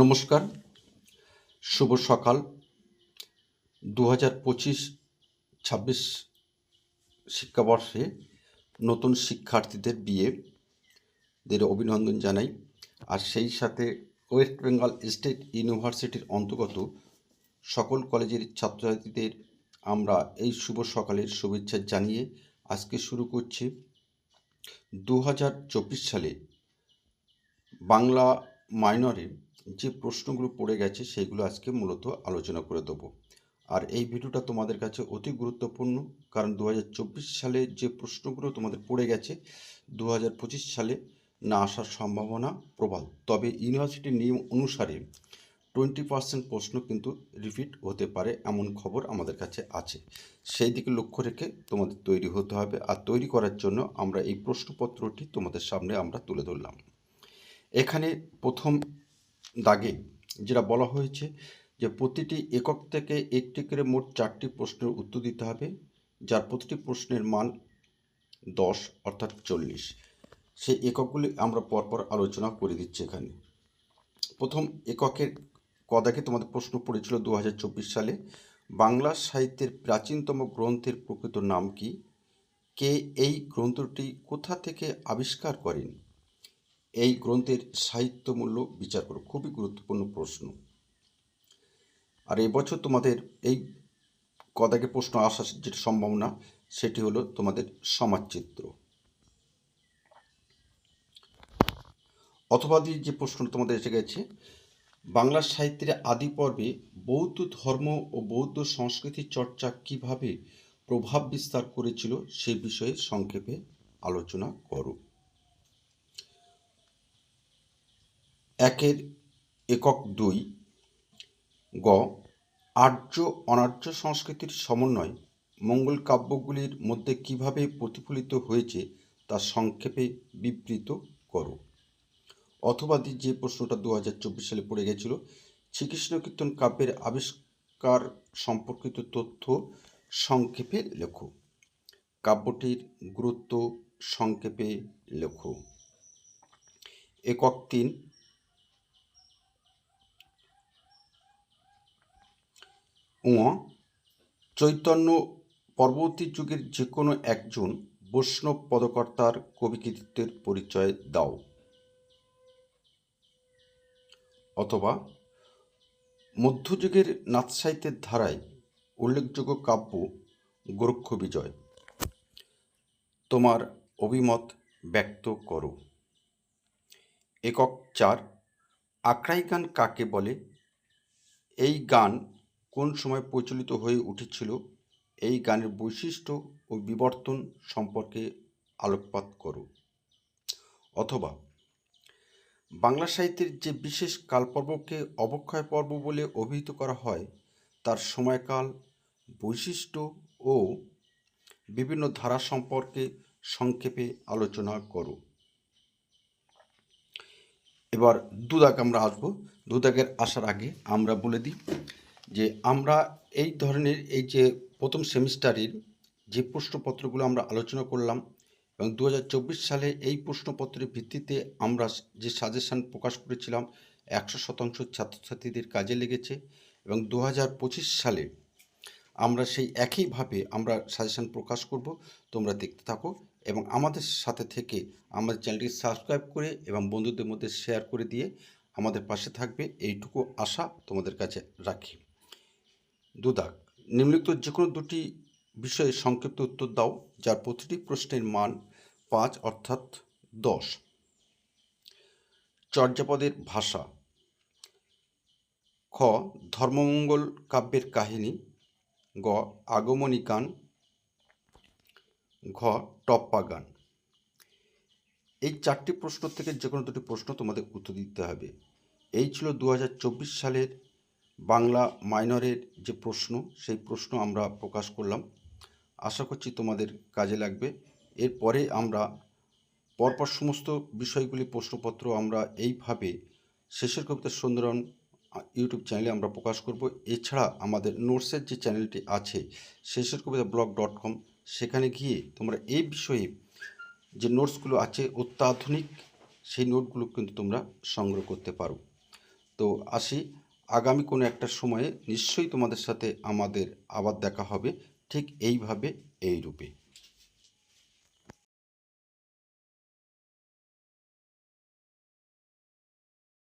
নমস্কার, শুভ সকাল দু হাজার পঁচিশ ছাব্বিশ শিক্ষাবর্ষে নতুন শিক্ষার্থীদের বিয়ে। দের অভিনন্দন জানাই। আর সেই সাথে ওয়েস্ট বেঙ্গল স্টেট ইউনিভার্সিটির অন্তর্গত সকল কলেজের ছাত্রছাত্রীদের আমরা এই শুভ সকালের শুভেচ্ছা জানিয়ে আজকে শুরু করছি। দু হাজার চব্বিশ সালে বাংলা মাইনরে যে প্রশ্নগুলো পড়ে গেছে সেইগুলো আজকে মূলত আলোচনা করে দেবো। আর এই ভিডিওটা তোমাদের কাছে অতি গুরুত্বপূর্ণ, কারণ দু হাজার চব্বিশ সালে যে প্রশ্নগুলো তোমাদের পড়ে গেছে দু হাজার পঁচিশ সালে না আসার সম্ভাবনা প্রবল। তবে ইউনিভার্সিটির নিয়ম অনুসারে টোয়েন্টি পার্সেন্ট প্রশ্ন কিন্তু রিপিট হতে পারে এমন খবর আমাদের কাছে আছে। সেই দিকে লক্ষ্য রেখে তোমাদের তৈরি হতে হবে, আর তৈরি করার জন্য আমরা এই প্রশ্নপত্রটি তোমাদের সামনে আমরা তুলে ধরলাম। এখানে প্রথম দাগে, যেটা বলা হয়েছে যে প্রতিটি একক থেকে একটি করে মোট চারটি প্রশ্নের উত্তর দিতে হবে, যার প্রতিটি প্রশ্নের মান দশ অর্থাৎ চল্লিশ। সেই এককগুলি আমরা পরপর আলোচনা করে দিচ্ছি এখানে। প্রথম এককের কদাকে তোমাদের প্রশ্ন পড়েছিল দু হাজার চব্বিশ সালে, বাংলা সাহিত্যের প্রাচীনতম গ্রন্থের প্রকৃত নাম কি? কে এই গ্রন্থটি কোথা থেকে আবিষ্কার করেন? এই গ্রন্থের সাহিত্য মূল্য বিচার করো। খুবই গুরুত্বপূর্ণ প্রশ্ন। আর এবছর তোমাদের এই কদাকে প্রশ্ন আসার যেটা সম্ভাবনা সেটি হলো তোমাদের সমাজচিত্র। অথবা দিয়ে যে প্রশ্ন তোমাদের এসে গেছে, বাংলা সাহিত্যের আদি পর্বে বৌদ্ধ ধর্ম ও বৌদ্ধ সংস্কৃতির চর্চা কীভাবে প্রভাব বিস্তার করেছিল সে বিষয়ে সংক্ষেপে আলোচনা করো। একের একক দুই গ আর্য অনার্য সংস্কৃতির সমন্বয় মঙ্গল কাব্যগুলির মধ্যে কীভাবে প্রতিফলিত হয়েছে তা সংক্ষেপে বিবৃত করো। অথবা যে প্রশ্নটা দু হাজার চব্বিশ সালে পড়ে গেছিল শ্রীকৃষ্ণ কীর্তন কাব্যের আবিষ্কার সম্পর্কিত তথ্য সংক্ষেপে লেখো। কাব্যটির গুরুত্ব সংক্ষেপে লেখো। একক তিন উঁ চৈতন্য পরবর্তী যুগের যে কোনো একজন বৈষ্ণব পদকর্তার কবিকৃতিত্বের পরিচয় দাও। অথবা মধ্যযুগের নাথ সাহিত্যের ধারায় উল্লেখযোগ্য কাব্য গোরক্ষ বিজয়। তোমার অভিমত ব্যক্ত করো। একক চার, আক্রাই গান কাকে বলে? এই গান কোন সময় প্রচলিত হয়ে উঠেছিল এই গানের বৈশিষ্ট্য ও বিবর্তন সম্পর্কে আলোকপাত করো। অথবা, বাংলা সাহিত্যের যে বিশেষ কালপর্বকে অবক্ষয় পর্ব বলে অভিহিত করা হয়, তার সময়কাল, বৈশিষ্ট্য ও বিভিন্ন ধারা সম্পর্কে সংক্ষেপে আলোচনা করো। এবার দুদাগ আমরা আসব। দুদাগের আসার আগে আমরা বলে দিই যে আমরা এই ধরনের এই যে প্রথম সেমিস্টারের যে প্রশ্নপত্রগুলো আমরা আলোচনা করলাম এবং দু হাজার চব্বিশ সালে এই প্রশ্নপত্রের ভিত্তিতে আমরা যে সাজেশান প্রকাশ করেছিলাম, একশো শতাংশ ছাত্রছাত্রীদের কাজে লেগেছে এবং দু হাজার পঁচিশ সালে আমরা সেই একইভাবে আমরা সাজেশান প্রকাশ করব। তোমরা দেখতে থাকো এবং আমাদের সাথে থেকে আমাদের চ্যানেলটি সাবস্ক্রাইব করে এবং বন্ধুদের মধ্যে শেয়ার করে দিয়ে আমাদের পাশে থাকবে। এইটুকু আশা তোমাদের কাছে রাখি। দুদাগ নিম্নলিখিত যে কোনো দুটি বিষয়ে সংক্ষিপ্ত উত্তর দাও, যার প্রতিটি প্রশ্নের মান পাঁচ অর্থাৎ দশ। চর্যাপদের ভাষা। খ, ধর্মমঙ্গল কাব্যের কাহিনী। গ, আগমনী গান। ঘ, টপ্পা গান। এই চারটি প্রশ্ন থেকে যে কোনো দুটি প্রশ্ন তোমাদের উত্তর দিতে হবে। এই ছিল দু হাজার চব্বিশ সালের বাংলা মাইনরের যে প্রশ্ন, সেই প্রশ্ন আমরা প্রকাশ করলাম। আশা করছি তোমাদের কাজে লাগবে। এরপরে আমরা পরপর সমস্ত বিষয়গুলি প্রশ্নপত্র আমরা এইভাবে শেষের কবিতা সুন্দরন ইউটিউব চ্যানেলে আমরা প্রকাশ করব। এছাড়া আমাদের নোটসের যে চ্যানেলটি আছে, শেষের কবিতা ব্লগ ডট কম, সেখানে গিয়ে তোমরা এই বিষয়ে যে নোটসগুলো আছে, অত্যাধুনিক সেই নোটগুলো কিন্তু তোমরা সংগ্রহ করতে পারো। তো আসি আগামী কোনো একটা সময়ে নিশ্চয়ই তোমাদের সাথে আমাদের আবার দেখা হবে, ঠিক এইভাবে এই রূপে